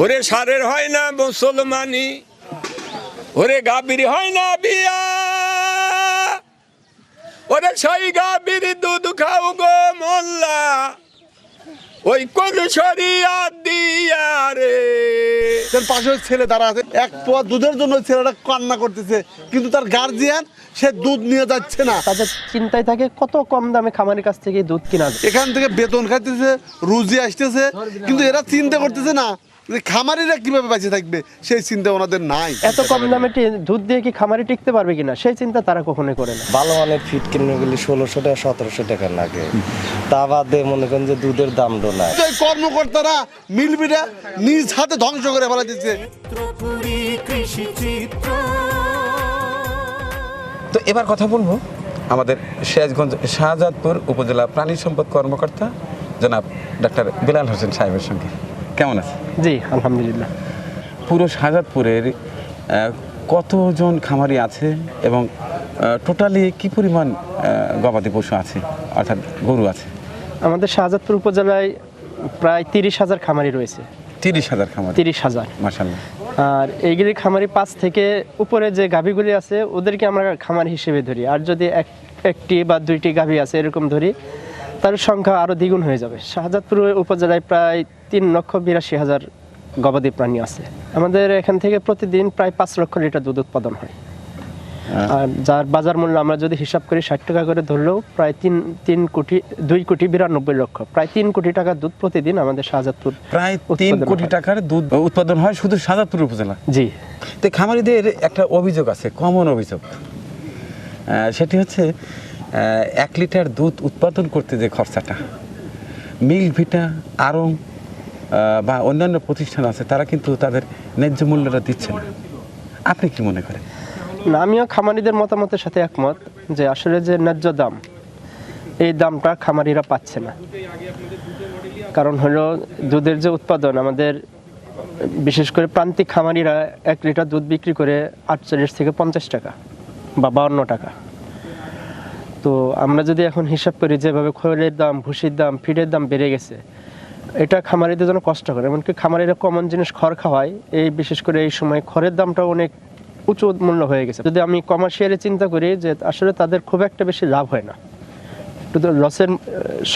ওরে সারের হয় না মুসলমানি ওরে গাবির হয় না বিয়া। ওরে সেই গাবির দুধ খাও গো মোল্লা ওই কোন শরিয়া দিয়া রে। তার পাশে ছেলে দাঁড়া আছে এক পোয়া দুধের জন্য ছেলেটা কান্না করতেছে কিন্তু তার গার্জিয়ান সে দুধ নিয়ে যাচ্ছে না। তাদের চিন্তায় থাকে কত কম দামে খামারের কাছ থেকে দুধ কিনা এখান থেকে বেতন খাইতেছে রুজি আসতেছে কিন্তু এরা চিন্তা করতেছে না খামারিরা কীভাবে বেঁচে থাকবে সেই চিন্তা ওনাদের নাই। এত কম দামে দুধ দিয়ে কি খামারি টিকতে পারবে কিনা সেই চিন্তা তারা কখনোই করে না। ভালো মানের ফিট কিনতে গেলে ষোলোশো টাকা সতেরোশো টাকা লাগে। তা বাদে মনে করেন যে দুধের তো এই কর্মকর্তারা মিলবিটা নিজ হাতে ধ্বংস করে ফেলা দিচ্ছে। তো এবার কথা বলব আমাদের সিরাজগঞ্জ শাহজাদপুর উপজেলা প্রাণী সম্পদ কর্মকর্তা জনাব ডাক্তার বিলাল হোসেন সাহেবের সঙ্গে। কেমন আছে? জি আলহামদুলিল্লাহ। পুরো শাহজাদপুরের কতজন খামারি আছে এবং টোটালি কি পরিমাণ গবাদি পশু আছে অর্থাৎ গরু আছে? আমাদের শাহজাদপুর উপজেলায় প্রায় তিরিশ হাজার খামারি রয়েছে। তিরিশ হাজার খামারি। তিরিশ হাজার। মাসাল্লাহ আর এইগুলি খামারি পাঁচ থেকে উপরে যে গাভীগুলি আছে ওদেরকে আমরা খামার হিসেবে ধরি। আর যদি এক একটি বা দুইটি গাভী আছে এরকম ধরি তার সংখ্যা আরও দ্বিগুণ হয়ে যাবে। শাহজাদপুর উপজেলায় প্রায় তিন লক্ষ বিরাশি হাজার গবাদি প্রাণী আছে। আমাদের এখান থেকে প্রতিদিন প্রায় পাঁচ লক্ষ লিটার দুধ উৎপাদন হয়। আর যার বাজার মূল্য আমরা যদি হিসাব করি ষাট টাকা করে ধরলেও প্রায় তিন তিন কোটি দুই কোটি বিরানব্বই লক্ষ প্রায় তিন কোটি টাকার দুধ প্রতিদিন আমাদের শাহজাদপুর প্রায় তিন কোটি টাকার দুধ উৎপাদন হয় শুধু শাহজাদপুর উপজেলা? জি। তো খামারিদের একটা অভিযোগ আছে কমন অভিযোগ। সেটি হচ্ছে এক লিটার দুধ উৎপাদন করতে যে খরচাটা মিল ভিটা আরং বা অন্যান্য প্রতিষ্ঠান আছে, তারা কিন্তু তাদের ন্যায্য মূল্যটা দিচ্ছে না। আপনি কি মনে করেন? না, আমিও খামারিদের মতামতের সাথে একমত যে আসলে যে ন্যায্য দাম, এই দামটা খামারিরা পাচ্ছে না। কারণ হলো দুধের যে উৎপাদন, আমাদের বিশেষ করে প্রান্তিক খামারিরা এক লিটার দুধ বিক্রি করে আটচল্লিশ থেকে পঞ্চাশ টাকা বা বাউন্ন টাকা। তো আমরা যদি এখন হিসাব করি, যেভাবে খোলের দাম, ভুসির দাম, ফিডের দাম বেড়ে গেছে এটা খামারিদের জন্য কষ্ট করে এমনকি খামারিরা কমন জিনিস খড় খাওয়ায়, এই বিশেষ করে এই সময় খড়ের দামটাও অনেক উঁচু মূল্য হয়ে গেছে। যদি আমি কমার্শিয়ালি চিন্তা করি যে আসলে তাদের খুব একটা বেশি লাভ হয় না শুধু লসের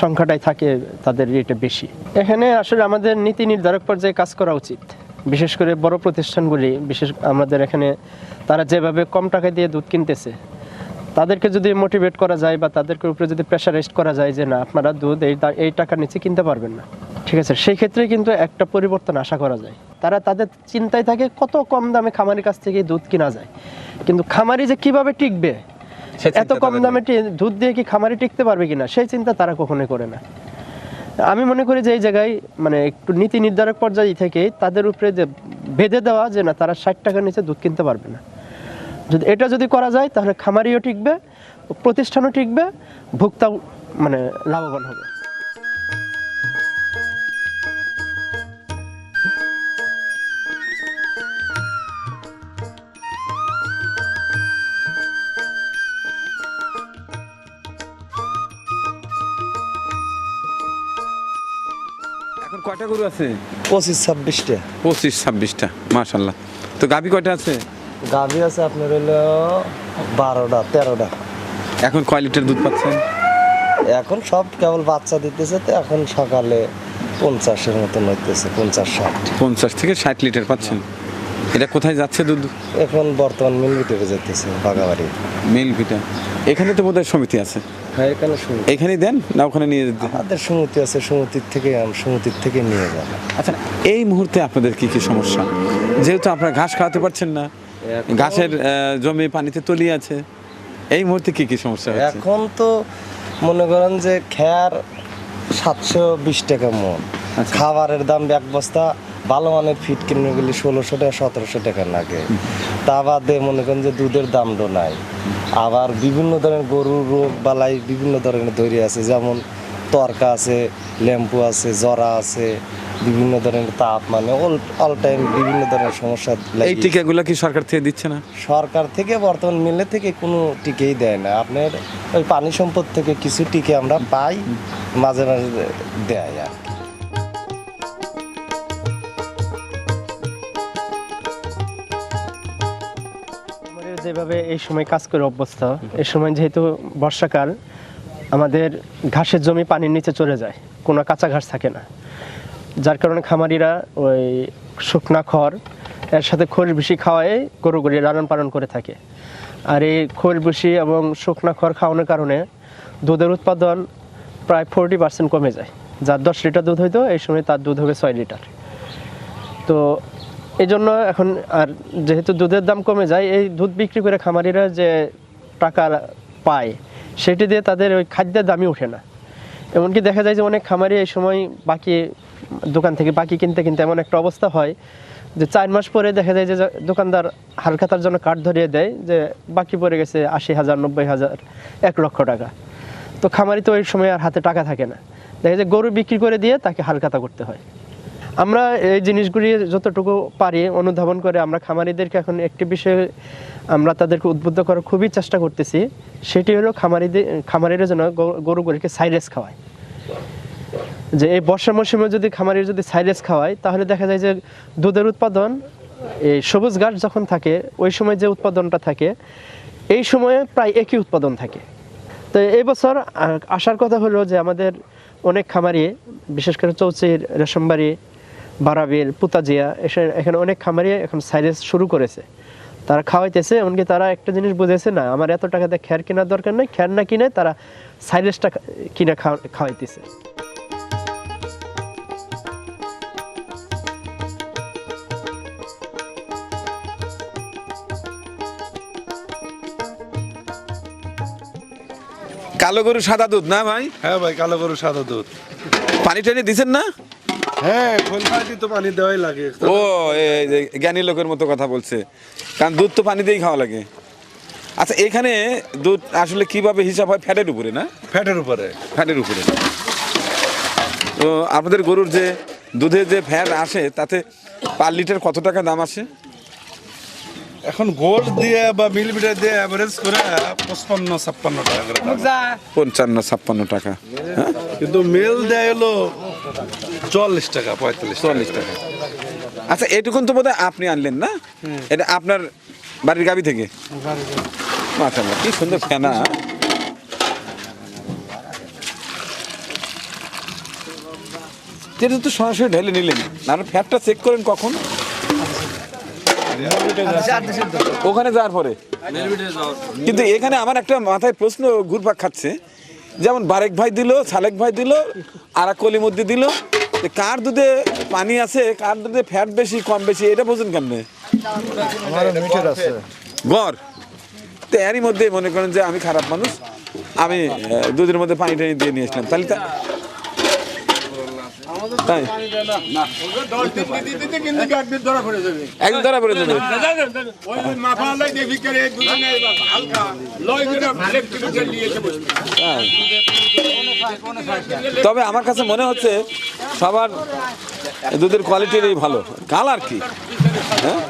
সংখ্যাটাই থাকে তাদের এটা বেশি। এখানে আসলে আমাদের নীতি নির্ধারক পর্যায়ে কাজ করা উচিত। বিশেষ করে বড় প্রতিষ্ঠানগুলি, বিশেষ আমাদের এখানে তারা যেভাবে কম টাকা দিয়ে দুধ কিনতেছে, তাদেরকে যদি মোটিভেট করা যায় বা তাদেরকে উপরে যদি প্রেশারাইজ করা যায় যে না, আপনারা দুধ এই এই টাকার নিচে কিনতে পারবেন না। ঠিক আছে? সেই ক্ষেত্রে কিন্তু একটা পরিবর্তন আশা করা যায়। তারা তাদের চিন্তায় থাকে কত কম দামে খামারির কাছ থেকে দুধ কিনা যায়। কিন্তু খামারি যে কীভাবে টিকবে? এত কম দামে দুধ দিয়ে কি খামারি টিকতে পারবে কিনা? সেই চিন্তা তারা কখনোই করে না। আমি মনে করি যে এই জায়গায় মানে একটু নীতি নির্ধারক পর্যায়ে থেকে তাদের উপরে যে বেঁধে দেওয়া যে না তারা ষাট টাকার নিচে দুধ কিনতে পারবে না। যদি এটা যদি করা যায় তাহলে খামারিও টিকবে প্রতিষ্ঠানও টিকবে ভোক্তাও মানে লাভবান হবে। এখন কয়টা গরু আছে? পঁচিশ ছাব্বিশটা। পঁচিশ ছাব্বিশটা মাশাল্লাহ তো গাভী কয়টা আছে? গাভী আছে আপনার হলো বারোটা তেরোটা। এখন কয় লিটার দুধ পাচ্ছেন? এখন সব কেবল বাচ্চা দিতেছে তো এখন সকালে পঞ্চাশের মতন হইতেছে পঞ্চাশ ষাট। পঞ্চাশ থেকে ষাট লিটার পাচ্ছেন। এটা কোথায় যাচ্ছে দুধ এখন বর্তমান মিল ভিতরে যেতেছে বাগাবাড়ি। মিল ভিটা এখানে তো বোধহয় সমিতি আছে। হ্যাঁ এখানে শুরু এখানেই দেন না ওখানে নিয়ে যেতে? আমাদের সমিতি আছে সমিতির থেকে সমিতির থেকে নিয়ে যাবে। আচ্ছা এই মুহূর্তে আপনাদের কি কি সমস্যা? যেহেতু আপনারা ঘাস খাওয়াতে পারছেন না ঘাসের জমি পানিতে তলিয়ে আছে এই মুহূর্তে কি কি সমস্যা এখন তো মনে করেন যে খেয়ার সাতশো বিশ টাকা মন। আচ্ছা। খাবারের দাম এক বস্তা ভালো মানের ফিট কিনতে গেলে ষোলোশো টাকা সতেরোশো টাকা লাগে। তা বাদে মনে করেন যে দুধের দামও নাই। আবার বিভিন্ন ধরনের গরুর রোগ বালাই বিভিন্ন ধরনের দৈরি আছে যেমন তরকা আছে ল্যাম্পু আছে জরা আছে বিভিন্ন ধরনের তাপ মানে অল অল টাইম বিভিন্ন ধরনের সমস্যা এই টিকাগুলো কি সরকার থেকে দিচ্ছে না? সরকার থেকে বর্তমান মিলে থেকে কোনো টিকেই দেয় না। আপনার ওই পানি সম্পদ থেকে কিছু টিকে আমরা পাই মাঝে মাঝে দেয় আর যেভাবে এই সময় কাজ করে অভ্যস্ত। এই সময় যেহেতু বর্ষাকাল, আমাদের ঘাসের জমি পানির নিচে চলে যায়, কোনো কাঁচা ঘাস থাকে না। যার কারণে খামারিরা ওই শুকনা খড়, এর সাথে খোল বেশি খাওয়ায় গরুগুলি লালন পালন করে থাকে। আর এই খোল বেশি এবং শুকনা খড় খাওয়ানোর কারণে দুধের উৎপাদন প্রায় ফোরটি পার্সেন্ট কমে যায়। যার দশ লিটার দুধ হইতো, এই সময় তার দুধ হবে ছয় লিটার। তো এই জন্য এখন আর যেহেতু দুধের দাম কমে যায়, এই দুধ বিক্রি করে খামারিরা যে টাকা পায়, সেটি দিয়ে তাদের ওই খাদ্যের দামই ওঠে না। এমনকি দেখা যায় যে অনেক খামারি এই সময় বাকি দোকান থেকে বাকি কিনতে কিনতে এমন একটা অবস্থা হয় যে চার মাস পরে দেখা যায় যে দোকানদার হালখাতার জন্য কার্ড ধরিয়ে দেয় যে বাকি পড়ে গেছে আশি হাজার, নব্বই হাজার, এক লক্ষ টাকা। তো খামারি তো ওই সময় আর হাতে টাকা থাকে না। দেখা যায় গরু বিক্রি করে দিয়ে তাকে হালখাতা করতে হয়। আমরা এই জিনিসগুলি যতটুকু পারি অনুধাবন করে, আমরা খামারিদেরকে এখন একটি বিষয়ে আমরা তাদেরকে উদ্বুদ্ধ করার খুবই চেষ্টা করতেছি। সেটি হলো খামারিদের খামারিরা যেন গরু- গরুগুলিকে সাইরেস খাওয়ায়। যে এই বর্ষা মৌসুমে যদি খামারির যদি সাইরেস খাওয়ায়, তাহলে দেখা যায় যে দুধের উৎপাদন, এই সবুজ ঘাস যখন থাকে, ওই সময় যে উৎপাদনটা থাকে, এই সময়ে প্রায় একই উৎপাদন থাকে। তো এই বছর আসার কথা হলো যে আমাদের অনেক খামারি, বিশেষ করে চৌচির, রেশমবাড়ি বারাবির পুতাজিয়া এসে- এখানে অনেক খামারি এখন সাইলেস শুরু করেছে। তারা খাওয়াইতেছে এমনকি তারা একটা জিনিস বুঝেছে না আমার এত টাকা দিয়ে খ্যার কেনার দরকার নেই খ্যার না কিনে তারা সাইলেসটা কিনে খাওয়াইতেছে। কালো গরু সাদা দুধ না ভাই? হ্যাঁ ভাই কালো গরু সাদা দুধ। পানি টানি দিছেন না? হ্যাঁ তো পানি দেওয়াই লাগে ও এই জ্ঞানী লোকের মতো কথা বলছে। কারণ দুধ তো পানি দিয়েই খাওয়া লাগে। আচ্ছা এখানে দুধ আসলে কীভাবে হিসাব হয়? ফ্যাটের উপরে না? ফ্যাটের উপরে। ফ্যাটের উপরে। তো আপনাদের গরুর যে দুধে যে ফ্যাট আসে তাতে পার লিটার কত টাকা দাম আসে? এখন গোল্ড দিয়ে বা মিল মিটার দিয়ে অ্যাভারেজ করে পঁচপান্ন ছাপ্পান্ন টাকা পঞ্চান্ন ছাপ্পান্ন টাকা হ্যাঁ? কিন্তু মেল দেয় হলো চল্লিশ টাকা পঁয়তাল্লিশ চল্লিশ টাকা। আচ্ছা এটুকুন তো বোধহয় আপনি আনলেন না? এটা আপনার বাড়ির গাবি থেকে? কি সুন্দর ফেনা। যেটা তো সরাসরি ঢেলে নিলেন। না ফ্যাটটা চেক করেন কখন? ওখানে যাওয়ার পরে। কিন্তু এখানে আমার একটা মাথায় প্রশ্ন ঘুরপাক খাচ্ছে। যেমন বারেক ভাই দিল সালেক ভাই দিল আর কলিমদ্দি দিল। কার দুধে পানি আছে কার দুধে ফ্যাট বেশি কম বেশি এটা বোঝেন কেমনে? গড়। তো এরই মধ্যে মনে করেন যে আমি খারাপ মানুষ আমি দুধের মধ্যে পানি টানি দিয়ে নিয়ে আসলাম। তাহলে তাই? তবে আমার কাছে মনে হচ্ছে সবার দুধের কোয়ালিটিরই ভালো। কালার কি? হ্যাঁ?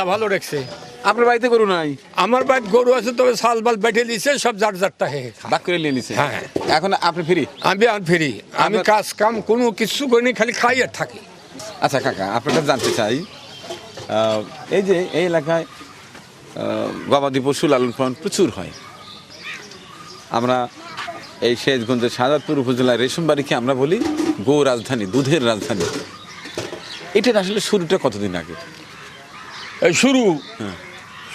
আল্লাহ ভালো রাখছে। আপনার বাড়িতে গরু নাই? আমার বাড়ি গরু আছে তবে সাল বাল বেটে দিছে সব যার যারটা হে বাক করে নিয়ে নিছে? হ্যাঁ। এখন আপনি ফ্রি? আমি আর ফিরি। আমি কাজ কাম কোনো কিছু করিনি খালি খাই আর থাকি। আচ্ছা কাকা আপনার জানতে চাই এই যে এই এলাকায় গবাদি পশু লালন পালন প্রচুর হয়। আমরা এই শেষগঞ্জের সাদাতপুর উপজেলার রেশমবাড়িকে আমরা বলি গো রাজধানী দুধের রাজধানী। এটার আসলে শুরুটা কতদিন আগে? শুরু।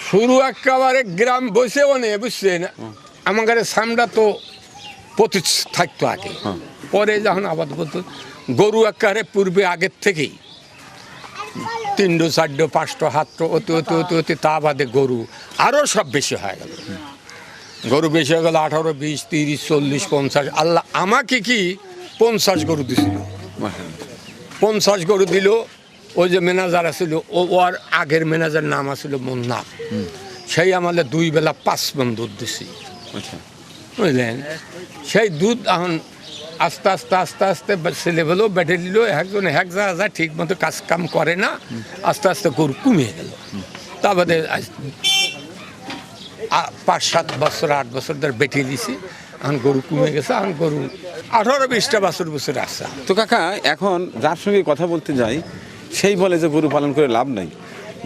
শুরু একেবারে গ্রাম বসে অনে বুঝছেন? আমাদের সামটা তো প্রতি থাকতো আগে। পরে যখন আবাদ করতো গরু একেবারে পূর্বে আগের থেকেই। তিনটো চারটো পাঁচটো সাতটো অতি অতি অতি অতি তা বাদে গরু। আরও সব বেশি হয়ে গেল। গরু বেশি হয়ে গেল আঠারো বিশ তিরিশ চল্লিশ পঞ্চাশ। আল্লাহ আমাকে কি পঞ্চাশ গরু দিছিল? পঞ্চাশ গরু দিল ওই যে ম্যানেজার আছিল ও ওর আগের ম্যানেজার নাম আছিল মুন্না সেই আমাদের দুই বেলা পাঁচ মন দুধ দিছি। আচ্ছা। বুঝলেন? সেই দুধ এখন আস্তে আস্তে আস্তে আস্তে ছেলেবেলেও বেটে দিল একজন এক যা যা ঠিক মতো কাজ কাম করে না আস্তে আস্তে গরু কমিয়ে গেল তারপরে পাঁচ সাত বছর আট বছর ধরে বেটে দিছি এখন গরু কমে গেছে এখন গরু আঠারো বিশটা বছর বছর আসছে তো কাকা এখন যার সঙ্গে কথা বলতে যাই সেই বলে যে গরু পালন করে লাভ নাই।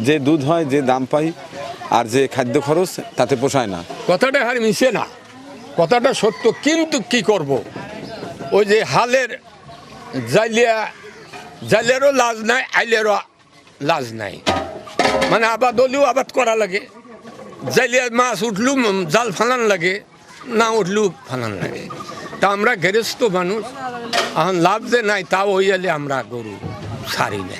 যে দুধ হয়, যে দাম পাই আর যে খাদ্য খরচ তাতে পোষায় না। কথাটা আর মিশে না। কথাটা সত্য, কিন্তু কি করব? ওই যে হালের জালিয়া জালেরও লাজ নাই, আইলেরও লাজ নাই। মানে আবাদ হলেও আবাদ করা লাগে। জালিয়া মাছ উঠলু জাল ফালান লাগে, না উঠলু ফালান লাগে। তা আমরা গেরস্ত মানুষ। এখন লাভ যে নাই, তাও হইয়ালে আমরা গরু ছাড়ি না।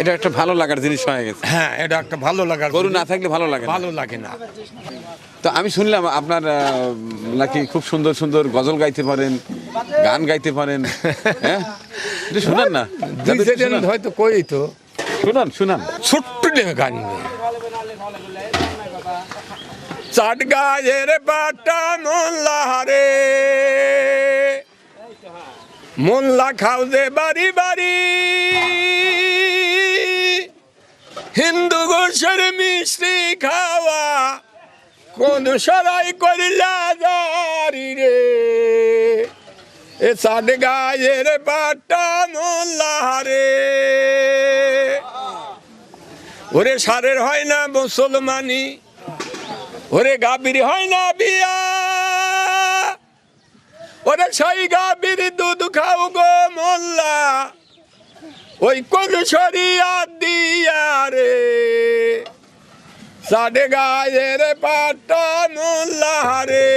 এটা একটা ভালো লাগার জিনিস হয়ে গেছে। হ্যাঁ এটা একটা ভালো লাগার গরু না থাকলে ভালো লাগে ভালো লাগে না। তো আমি শুনলাম আপনার নাকি খুব সুন্দর সুন্দর গজল গাইতে পারেন গান গাইতে পারেন হ্যাঁ? শোনান না। হয়তো কই তো। শোনান শোনান। ছোট্ট গান। চাট গায়ের বাটা মোল্লা রে মোল্লা খাও যে বাড়ি বাড়ি। হিন্দু গোসের মিষ্টি খাওয়া। কোন সরাই করিলা জারি রে। এ চাট গায়ের বাটা রে ওরে সারের হয় না মুসলমানি, ওরে গাবির হয় না বিয়া। ওরে সাই গাবির দুধ খাও গো ওই কোন দিয়া রে সাডে গায়ের পাটা মোল্লা রে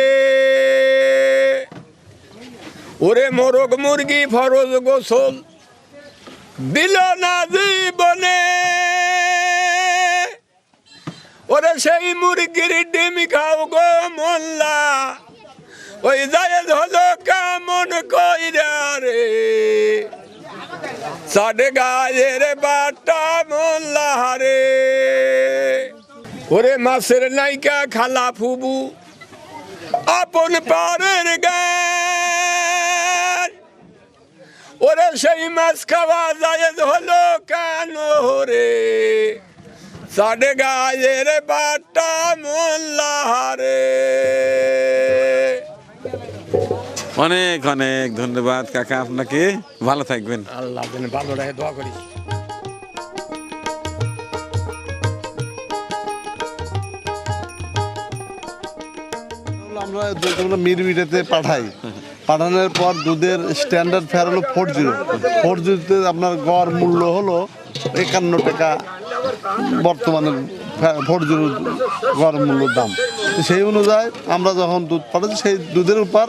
ওরে মোরগ মুরগি ফরজ গোসল দিল না জীবনে। ওরে সেই মুরগির ডিম খাও গো মোল্লা। ওই যায় হলো কেমন কইরা রে সাডে গায়ের বাটা মোল্লা রে ওরে মাছের নাইকা খালা ফুবু, আপন পারের গান। ওরে সেই মাছ খাওয়া যায় হলো কেন রে? সাডে গায়ের বাটা মোল্লাহারে অনেক অনেক ধন্যবাদ কাকা আপনাকে। ভালো থাকবেন। আল্লাহ যেন ভালো রাখে দোয়া করি। আমরা যেগুলো মিরমিটাতে পাঠাই। পাঠানোর পর দুধের স্ট্যান্ডার্ড ফেয়ার হলো ফোর জিরো ফোর জিরোতে আপনার গড় মূল্য হলো একান্ন টাকা। বর্তমানে ফোর জিরো গড় মূল্য দাম। তো সেই অনুযায়ী আমরা যখন দুধ পাঠাচ্ছি সেই দুধের উপর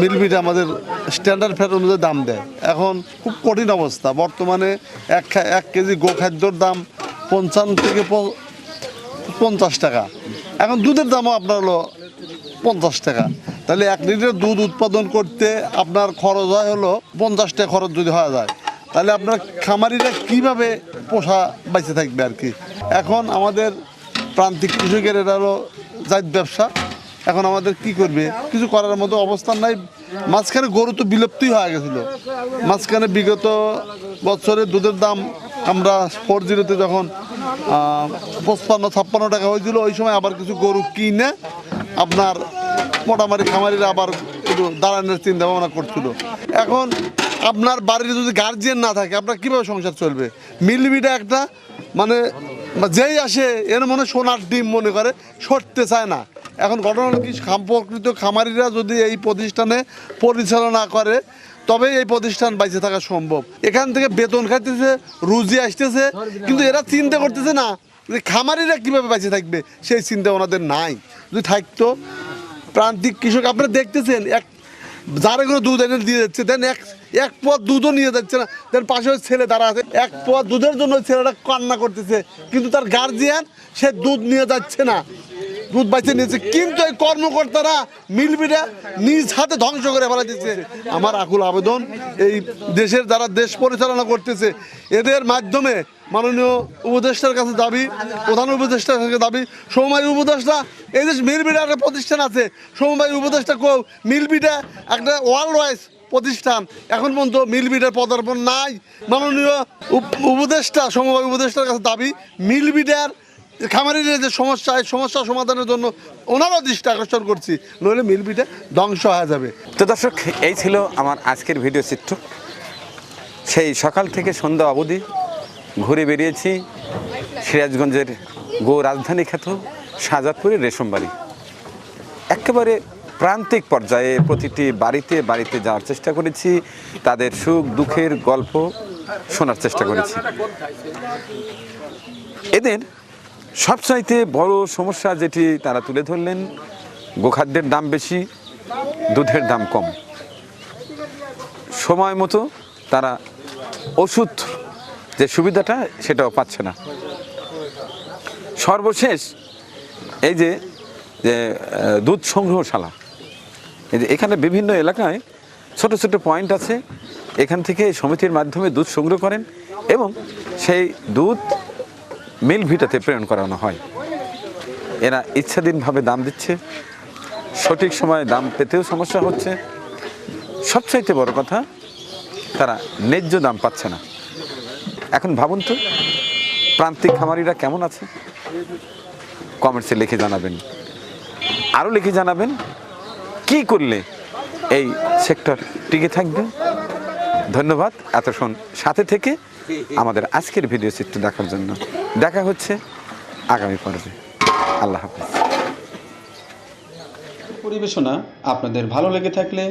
মিলমিট আমাদের স্ট্যান্ডার্ড ফেয়ার অনুযায়ী দাম দেয়। এখন খুব কঠিন অবস্থা। বর্তমানে এক এক কেজি গোখাদ্যর দাম পঞ্চান্ন থেকে পঞ্চাশ টাকা। এখন দুধের দামও আপনার হলো পঞ্চাশ টাকা। তাহলে এক লিটার দুধ উৎপাদন করতে আপনার খরচ হয় হলো পঞ্চাশ টাকা খরচ যদি হওয়া যায়। তাহলে আপনার খামারিরা কীভাবে পোষা বেঁচে থাকবে আর কি? এখন আমাদের প্রান্তিক কৃষকের এটা হলো জাত ব্যবসা। এখন আমাদের কি করবে? কিছু করার মতো অবস্থান নাই। মাঝখানে গরু তো বিলুপ্তই হয়ে গেছিল। মাঝখানে বিগত বছরে দুধের দাম আমরা ফোর জিরোতে যখন পঁচপান্ন, ছাপ্পান্ন টাকা হয়েছিল, ওই সময় আবার কিছু গরু কিনে আপনার মোটামুটি খামারিরা আবার একটু দাঁড়ানোর চিন্তা ভাবনা করছিল। এখন আপনার বাড়ির যদি গার্জিয়ান না থাকে, আপনার কীভাবে সংসার চলবে? মিলবিটা একটা মানে যেই আসে, এর মনে সোনার ডিম মনে করে, সরতে চায় না। এখন ঘটনা কি? সম্পর্কিত খামারিরা যদি এই প্রতিষ্ঠানে পরিচালনা করে, তবে এই প্রতিষ্ঠান বাইচে থাকা সম্ভব। এখান থেকে বেতন খাইতেছে, রুজি আসতেছে, কিন্তু এরা চিন্তা করতেছে না যে খামারিরা কীভাবে বেঁচে থাকবে। সেই চিন্তা ওনাদের নাই। যদি থাকতো, প্রান্তিক কৃষক, আপনারা দেখতেছেন, এক যারা করে দুধ এনে দিয়ে যাচ্ছে দেন এক এক পথ দুধও নিয়ে যাচ্ছে না। তার পাশে ওই ছেলে দাঁড়া আছে। এক পথ দুধের জন্য ওই ছেলেটা কান্না করতেছে। কিন্তু তার গার্জিয়ান সে দুধ নিয়ে যাচ্ছে না। দুধ বাইছে নিয়েছে। কিন্তু এই কর্মকর্তারা মিলবিটা নিজ হাতে ধ্বংস করে ফেলা দিচ্ছে আমার আকুল আবেদন, এই দেশের যারা দেশ পরিচালনা করতেছে, এদের মাধ্যমে মাননীয় উপদেষ্টার কাছে দাবি, প্রধান উপদেষ্টার কাছে দাবি, সমবায় উপদেষ্টা, এই যে মিলবিটা একটা প্রতিষ্ঠান আছে। সমবায় উপদেষ্টা কো মিলবিটা একটা ওয়ার্ল্ড ওয়াইজ প্রতিষ্ঠান। এখন পর্যন্ত মিলবিটার পদার্পণ নাই। মাননীয় উপ- উপদেষ্টা, সমবায় উপদেষ্টার কাছে দাবি মিলবিটার খামারির যে সমস্যা, এই সমস্যা সমাধানের জন্য ওনারও দৃষ্টি আকর্ষণ করছি। নইলে মিল পিঠে ধ্বংস হয়ে যাবে। তো দর্শক, এই ছিল আমার আজকের ভিডিও চিত্র। সেই সকাল থেকে সন্ধ্যা অবধি ঘুরে বেরিয়েছি সিরাজগঞ্জের গো রাজধানী খ্যাত শাহজাদপুরের রেশমবাড়ি। একেবারে প্রান্তিক পর্যায়ে প্রতিটি বাড়িতে বাড়িতে যাওয়ার চেষ্টা করেছি। তাদের সুখ দুঃখের গল্প শোনার চেষ্টা করেছি। এদের সবচাইতে বড় সমস্যা যেটি তারা তুলে ধরলেন, গোখাদ্যের দাম বেশি, দুধের দাম কম। সময় মতো তারা ওষুধ যে সুবিধাটা সেটাও পাচ্ছে না। সর্বশেষ এই যে দুধ সংগ্রহশালা এখানে বিভিন্ন এলাকায় ছোট ছোট পয়েন্ট আছে। এখান থেকে সমিতির মাধ্যমে দুধ সংগ্রহ করেন এবং সেই দুধ মিল ভিটাতে প্রেরণ করানো হয়। এরা ইচ্ছাধীনভাবে দাম দিচ্ছে। সঠিক সময়ে দাম পেতেও সমস্যা হচ্ছে। সবচাইতে বড় কথা, তারা ন্যায্য দাম পাচ্ছে না। এখন ভাবুন তো, প্রান্তিক খামারিরা কেমন আছে? কমেন্টসে লিখে জানাবেন। আরও লিখে জানাবেন কি করলে এই সেক্টর টিকে থাকবে? ধন্যবাদ। এতক্ষণ সাথে থেকে আমাদের আজকের ভিডিও চিত্র দেখার জন্য দেখা হচ্ছে আগামী পর্বে। আল্লাহ হাফিজ। পরিবেশনা আপনাদের ভালো লেগে থাকলে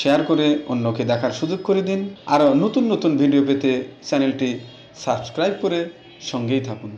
শেয়ার করে অন্যকে দেখার সুযোগ করে দিন। আরও নতুন নতুন ভিডিও পেতে চ্যানেলটি সাবস্ক্রাইব করে সঙ্গেই থাকুন।